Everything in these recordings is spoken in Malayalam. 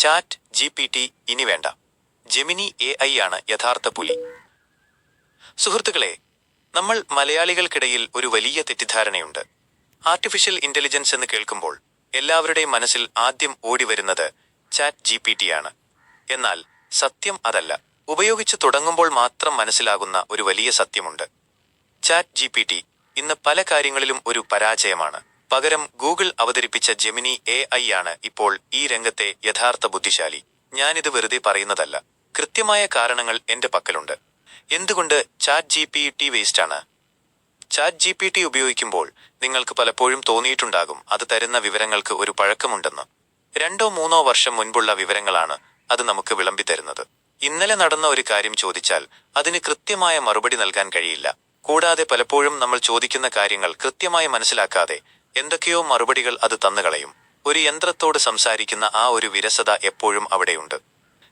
ചാറ്റ് ജി പി ടി ഇനി വേണ്ട. ജെമിനി എ ഐ ആണ് യഥാർത്ഥ പുലി. സുഹൃത്തുക്കളെ നമ്മൾ മലയാളികൾക്കിടയിൽ ഒരു വലിയ തെറ്റിദ്ധാരണയുണ്ട്. ആർട്ടിഫിഷ്യൽ ഇന്റലിജൻസ് എന്ന് കേൾക്കുമ്പോൾ എല്ലാവരുടെയും മനസ്സിൽ ആദ്യം ഓടിവരുന്നത് ചാറ്റ് ജി പി ടി ആണ്. എന്നാൽ സത്യം അതല്ല. ഉപയോഗിച്ച് തുടങ്ങുമ്പോൾ മാത്രം മനസ്സിലാകുന്ന ഒരു വലിയ സത്യമുണ്ട്. ചാറ്റ് ജി പി ടി ഇന്ന് പല കാര്യങ്ങളിലും ഒരു പരാജയമാണ്. പകരം ഗൂഗിൾ അവതരിപ്പിച്ച ജെമിനി എ ഐ ആണ് ഇപ്പോൾ ഈ രംഗത്തെ യഥാർത്ഥ ബുദ്ധിശാലി. ഞാനിത് വെറുതെ പറയുന്നതല്ല. കൃത്യമായ കാരണങ്ങൾ എന്റെ പക്കലുണ്ട്. എന്തുകൊണ്ട് chat G P T waste ആണ്? ചാറ്റ് ജി പി ടി ഉപയോഗിക്കുമ്പോൾ നിങ്ങൾക്ക് പലപ്പോഴും തോന്നിയിട്ടുണ്ടാകും അത് തരുന്ന വിവരങ്ങൾക്ക് ഒരു പഴക്കമുണ്ടെന്ന്. രണ്ടോ മൂന്നോ വർഷം മുൻപുള്ള വിവരങ്ങളാണ് അത് നമുക്ക് വിളമ്പി തരുന്നത്. ഇന്നലെ നടന്ന ഒരു കാര്യം ചോദിച്ചാൽ അതിന് കൃത്യമായ മറുപടി നൽകാൻ കഴിയില്ല. കൂടാതെ പലപ്പോഴും നമ്മൾ ചോദിക്കുന്ന കാര്യങ്ങൾ കൃത്യമായി മനസ്സിലാക്കാതെ എന്തൊക്കെയോ മറുപടികൾ അത് തന്നുകളയും ഒരു യന്ത്രത്തോട് സംസാരിക്കുന്ന ആ ഒരു വിരസത എപ്പോഴും അവിടെയുണ്ട്.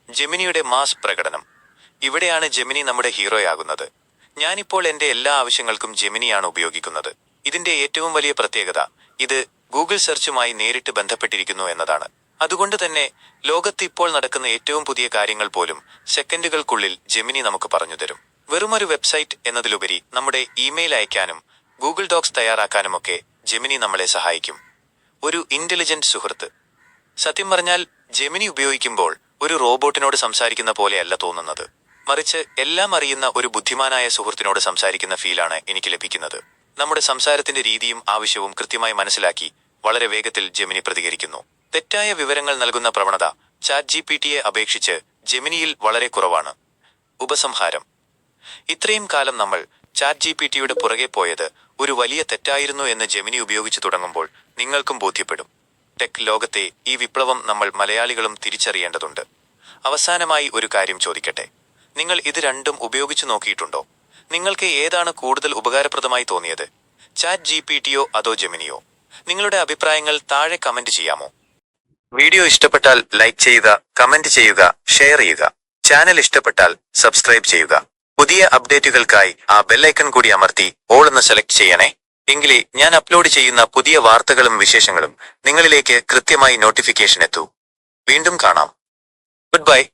ജെമിനിയുടെ മാസ് പ്രകടനം. ഇവിടെയാണ് ജെമിനി നമ്മുടെ ഹീറോയാകുന്നത്. ഞാനിപ്പോൾ എന്റെ എല്ലാ ആവശ്യങ്ങൾക്കും ജെമിനിയാണ് ഉപയോഗിക്കുന്നത്. ഇതിന്റെ ഏറ്റവും വലിയ പ്രത്യേകത ഇത് ഗൂഗിൾ സെർച്ചുമായി നേരിട്ട് ബന്ധപ്പെട്ടിരിക്കുന്നു എന്നതാണ്. അതുകൊണ്ട് തന്നെ ലോകത്ത് ഇപ്പോൾ നടക്കുന്ന ഏറ്റവും പുതിയ കാര്യങ്ങൾ പോലും സെക്കൻഡുകൾക്കുള്ളിൽ ജെമിനി നമുക്ക് പറഞ്ഞു തരും. വെറുമൊരു വെബ്സൈറ്റ് എന്നതിലുപരി നമ്മുടെ ഇമെയിൽ അയക്കാനും ഗൂഗിൾ ഡോക്സ് തയ്യാറാക്കാനുമൊക്കെ ജെമിനി നമ്മളെ സഹായിക്കും. ഒരു ഇന്റലിജന്റ് സുഹൃത്ത്. സത്യം പറഞ്ഞാൽ ജെമിനി ഉപയോഗിക്കുമ്പോൾ ഒരു റോബോട്ടിനോട് സംസാരിക്കുന്ന പോലെയല്ല തോന്നുന്നത്. മറിച്ച് എല്ലാം അറിയുന്ന ഒരു ബുദ്ധിമാനായ സുഹൃത്തിനോട് സംസാരിക്കുന്ന ഫീലാണ് എനിക്ക് ലഭിക്കുന്നത്. നമ്മുടെ സംസാരത്തിന്റെ രീതിയും ആവശ്യവും കൃത്യമായി മനസ്സിലാക്കി വളരെ വേഗത്തിൽ ജെമിനി പ്രതികരിക്കുന്നു. തെറ്റായ വിവരങ്ങൾ നൽകുന്ന പ്രവണത ചാറ്റ് ജി പി ടിയെ അപേക്ഷിച്ച് ജെമിനിയിൽ വളരെ കുറവാണ്. ഉപസംഹാരം. ഇത്രയും കാലം നമ്മൾ ചാറ്റ് ജി പി ടിയുടെ പുറകെ പോയത് ഒരു വലിയ തെറ്റായിരുന്നു എന്ന് ജെമിനി ഉപയോഗിച്ചു തുടങ്ങുമ്പോൾ നിങ്ങൾക്കും ബോധ്യപ്പെടും. ടെക് ലോകത്തെ ഈ വിപ്ലവം നമ്മൾ മലയാളികളും തിരിച്ചറിയേണ്ടതുണ്ട്. അവസാനമായി ഒരു കാര്യം ചോദിക്കട്ടെ. നിങ്ങൾ ഇത് രണ്ടും ഉപയോഗിച്ചു നോക്കിയിട്ടുണ്ടോ? നിങ്ങൾക്ക് ഏതാണ് കൂടുതൽ ഉപകാരപ്രദമായി തോന്നിയത്? ചാറ്റ് ജി പി ടിയോ അതോ ജെമിനിയോ? നിങ്ങളുടെ അഭിപ്രായങ്ങൾ താഴെ കമന്റ് ചെയ്യാമോ? വീഡിയോ ഇഷ്ടപ്പെട്ടാൽ ലൈക്ക് ചെയ്യുക കമന്റ് ചെയ്യുക ഷെയർ ചെയ്യുക. ചാനൽ ഇഷ്ടപ്പെട്ടാൽ സബ്സ്ക്രൈബ് ചെയ്യുക. പുതിയ അപ്ഡേറ്റുകൾക്കായി ആ ബെല്ലൈക്കൺ കൂടി അമർത്തി ഓൾ സെലക്ട് ചെയ്യണേ. എങ്കിലേ ഞാൻ അപ്ലോഡ് ചെയ്യുന്ന പുതിയ വാർത്തകളും വിശേഷങ്ങളും നിങ്ങളിലേക്ക് കൃത്യമായി നോട്ടിഫിക്കേഷൻ എത്തൂ. വീണ്ടും കാണാം. Good bye.